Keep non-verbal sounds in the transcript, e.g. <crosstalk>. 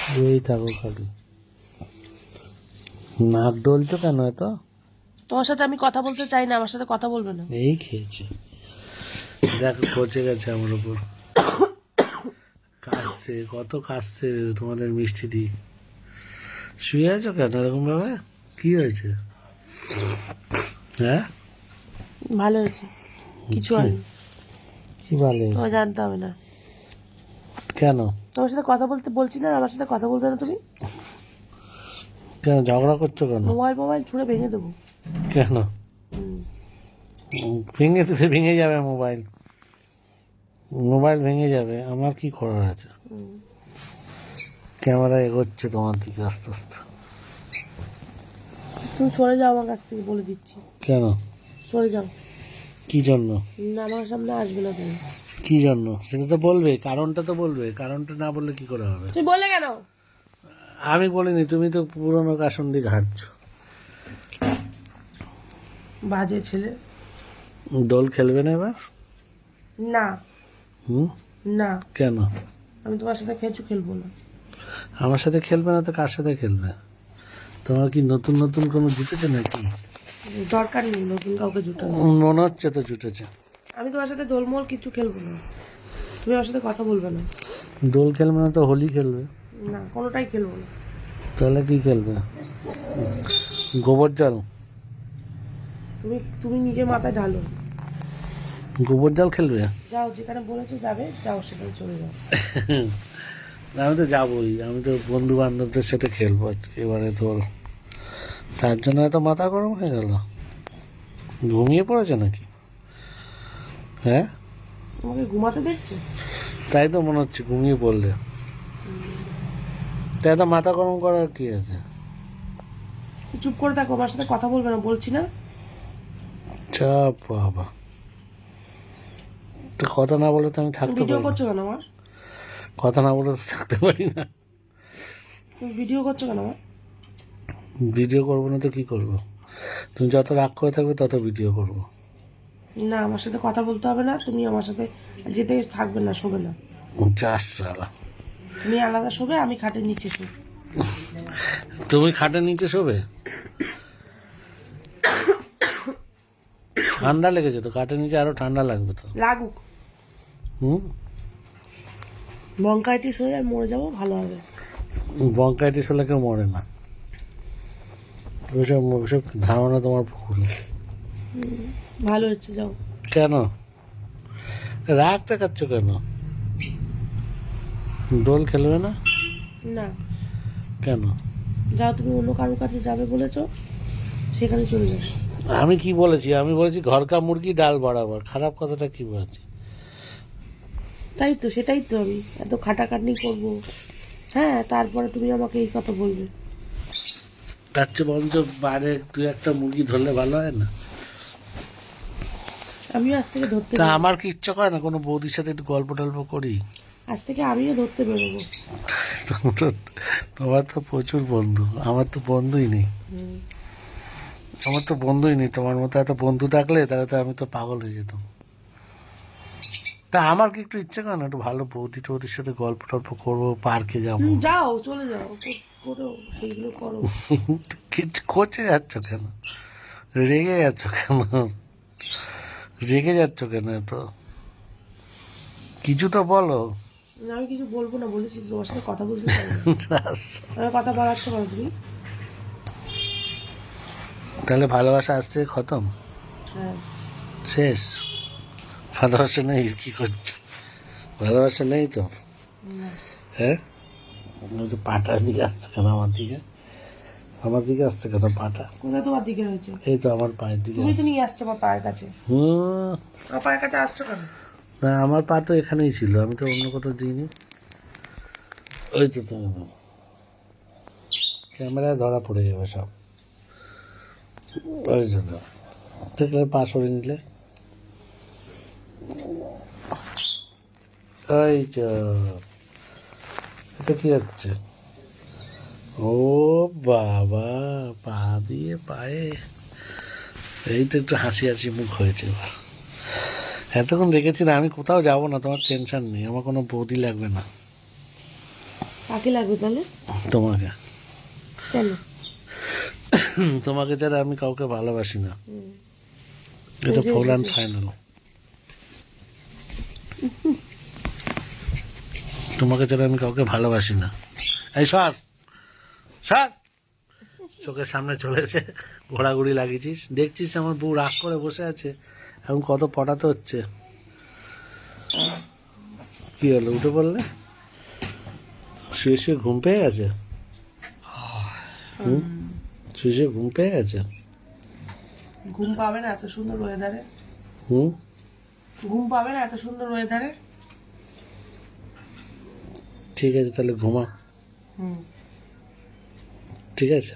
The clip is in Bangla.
শুয়েই থাকো খালি। নাক ডলছো কেন এত? তোমার সাথে আমি কথা বলতে চাই না আমার সাথে কথা বলবে না। এই খেয়েছি। দেখো পচে গেছে আমার উপর। কাশছে কত কাশছে তোমাদের মিষ্টি দি। শুয়ে আছো কেন এরকম ভাবে? কি হয়েছে? হ্যাঁ? ভালো হয়েছে। কিছু হয়নি। কি ভালো হয়েছে? জানতে হবে না। কেন? তোমার সাথে কথা বলতে বলছি না আমার সাথে কথা বলবে না তুমি? কেন ঝগড়া করছ কেন? মোবাইল মোবাইল ছুঁড়ে ভেঙে দেবো। কেন? ভেঙে তো ভেঙে যাবে মোবাইল। মোবাইল ভেঙে যাবে আমার কি করার আছে? ক্যামেরা এগোচ্ছে তোমার দিকে আস্তে আস্তে। তুমি সরে যাও আমার কাছ থেকে বলে দিচ্ছি। কেন? সরে যাও। কি জন্য? না আমার সামনে আসবে না তুমি। কি জন্য? সেটা তো বলবে কারণটা তো বলবে কারণটা না বললে কি করে হবে? তুই বললে কেন? আমি বলিনি তুমি তো পুরনো কাসন দিয়ে ঘাটছো। বাজে ছেলে। দোল খেলবে না এবার? না। হুম? না। কেন? আমি তোমার সাথে খেঁচু খেলব না। আমার সাথে খেলবে না তো কার সাথে খেলবে? তোমার কি নতুন নতুন কোনো জুটেছে নাকি? দরকার নেই নতুন কাউকে জুটানো উম, মনে হচ্ছে তো জুটেছে। আমি তোমার সাথে দোলমোল কিছু খেলব না। তুমি আমার সাথে কথা বলবে না। দোল খেলবে না তো হোলি খেলবে? না কোনোটাই খেলব না। তাহলে কি খেলবে? গোবর জল। তুমি তুমি নিজে মাথায় ঢালো। গোবর জল খেলবে? যাও যেখানে বলেছ যাবে যাও সেখানে চলে যাও। আমি তো যাবোই। আমি তো বন্ধু বান্ধবদের সাথে খেলব এবারে তোর তার জন্য এত মাথা গরম হয়ে গেল। ঘুমিয়ে পড়েছে নাকি? হ্যাঁ? তোমাকে ঘুমাতে দেখছ? তাই তো মনে হচ্ছে ঘুমিয়ে পড়লে। তাই তো মাথা গরম করার কি আছে? চুপ করে থাকো আমার সাথে কথা বলবে না বলছি না। চাপ বাবা। তো কথা না বলে তো আমি থাকতে ভিডিও করছ কেন আমার? কথা না বলে তো থাকতে পারি না। তুমি ভিডিও করছ কেন আমার? ভিডিও করব না তো কি করব? তুমি যত রাগ করে থাকবে তত ভিডিও করব। না আমার সাথে কথা বলতে হবে না তুমি আমার সাথে যেতে থাকবে না শোবে না। তুমি আলাদা শোবে আমি খাটের নিচে শোবে। তুমি খাটের নিচে শোবে? ঠান্ডা লেগেছে তো খাটের নিচে আরও ঠান্ডা লাগবে তো। লাগুক। হুম? বঙ্কাইটিস হয়ে মরে যাব ভালো হবে। বঙ্কাইটিস হলে কেউ মরে না। ওসব ওসব ধারণা তোমার ভুল। ভালো হচ্ছে যাও। কেন? রাগ দেখাচ্ছ কেন? দোল খেলবে না? না। কেন? যাও তুমি অন্য কারোর কাছে যাবে বলেছ সেখানে চলে যাও। আমি কি বলেছি? আমি বলেছি ঘরকা মুরগি ডাল বরাবর। খারাপ কথাটা কি বলছি? তাই তো সেটাই তো আমি। এত খাটাখাটনি করব। হ্যাঁ তারপরে তুমি আমাকে এই কথা বলবে। তার চেয়ে বরঞ্চ বাইরে তুই একটা মুরগি ধরলে ভালো হয় না? আমিও আজ থেকে ধরতে তা আমার কি ইচ্ছা করে না কোনো বৌদির সাথে একটু গল্প টল্প করি? আজ থেকে আমিও ধরতে বেরোবো। তোমার তো- তোমার তো প্রচুর বন্ধু আমার তো বন্ধুই নেই। আমার তো বন্ধুই নেই তোমার মতো এত বন্ধু থাকলে তাহলে তো আমি তো পাগল হয়ে যেতাম। তা আমার কি একটু ইচ্ছে করে না একটু ভালো বৌদি টৌদির সাথে গল্প টল্প করব পার্কে যাব? যাও চলে যাও করো সেইগুলো করো। <laughs> কিছু খোঁচে যাচ্ছ কেন? রেগে যাচ্ছ কেন? রেগে যাচ্ছ কেন এত? কিছু তো বলো। আমি কিছু বলব না বলেছি তোমার সাথে কথা বলতে চাই <laughs> আমি কথা বাড়াচ্ছ কেন তুমি? তাহলে ভালোবাসা আসছে খতম? হ্যাঁ। শেষ? ভালোবাসা নেই কি করছ? ভালোবাসা নেই তো? হ্যাঁ? পাটার দিকে আসছে কেন আমার দিকে? আমার দিকে আসছে কেন পাটা? কোথায় তোমার দিকে রয়েছে? এই তো আমার পায়ের দিকে তুমি তো আসছে। আমার পায়ের কাছে। হুম। আমার পায়ের কাছে আসছো কেন? না আমার পা তো এখানেই ছিল আমি তো অন্য কোথাও দিইনি। ওই তো তুমি তো। ক্যামেরায় ধরা পড়ে যাবে সব। ওই তো দেখলে পা সরে নিলে। ওই তো। এটা কি হচ্ছে? ও বাবা পা দিয়ে পায়ে। এই তো একটু হাসি হাসি মুখ হয়েছে এবার। এতক্ষণ রেখেছি না আমি কোথাও যাব না তোমার টেনশন নেই আমার কোনো বৌদি লাগবে না। কাকে লাগবে তাহলে? তোমাকে। কেন? তোমাকে ছাড়া আমি কাউকে ভালোবাসি না। এটা ফুল অ্যান্ড ফাইনাল তোমাকে ছাড়া আমি কাউকে ভালোবাসি না। এই সর। সর চোখের সামনে চলেছে ঘোরাঘুরি লাগিয়েছিস। দেখছিস আমার বউ রাগ করে বসে আছে। এখন কত পটাতে হচ্ছে। কি হলো উঠে পড়লে? শুয়ে শুয়ে ঘুম পেয়ে গেছে? হুম? শুয়ে শুয়ে ঘুম পেয়ে গেছে? ঘুম পাবে না এত সুন্দর ওয়েদারে হুম? ঘুম পাবে না এত সুন্দর ওয়েদারে ঠিক আছে তাহলে ঘুমা। হুম। ঠিক আছে।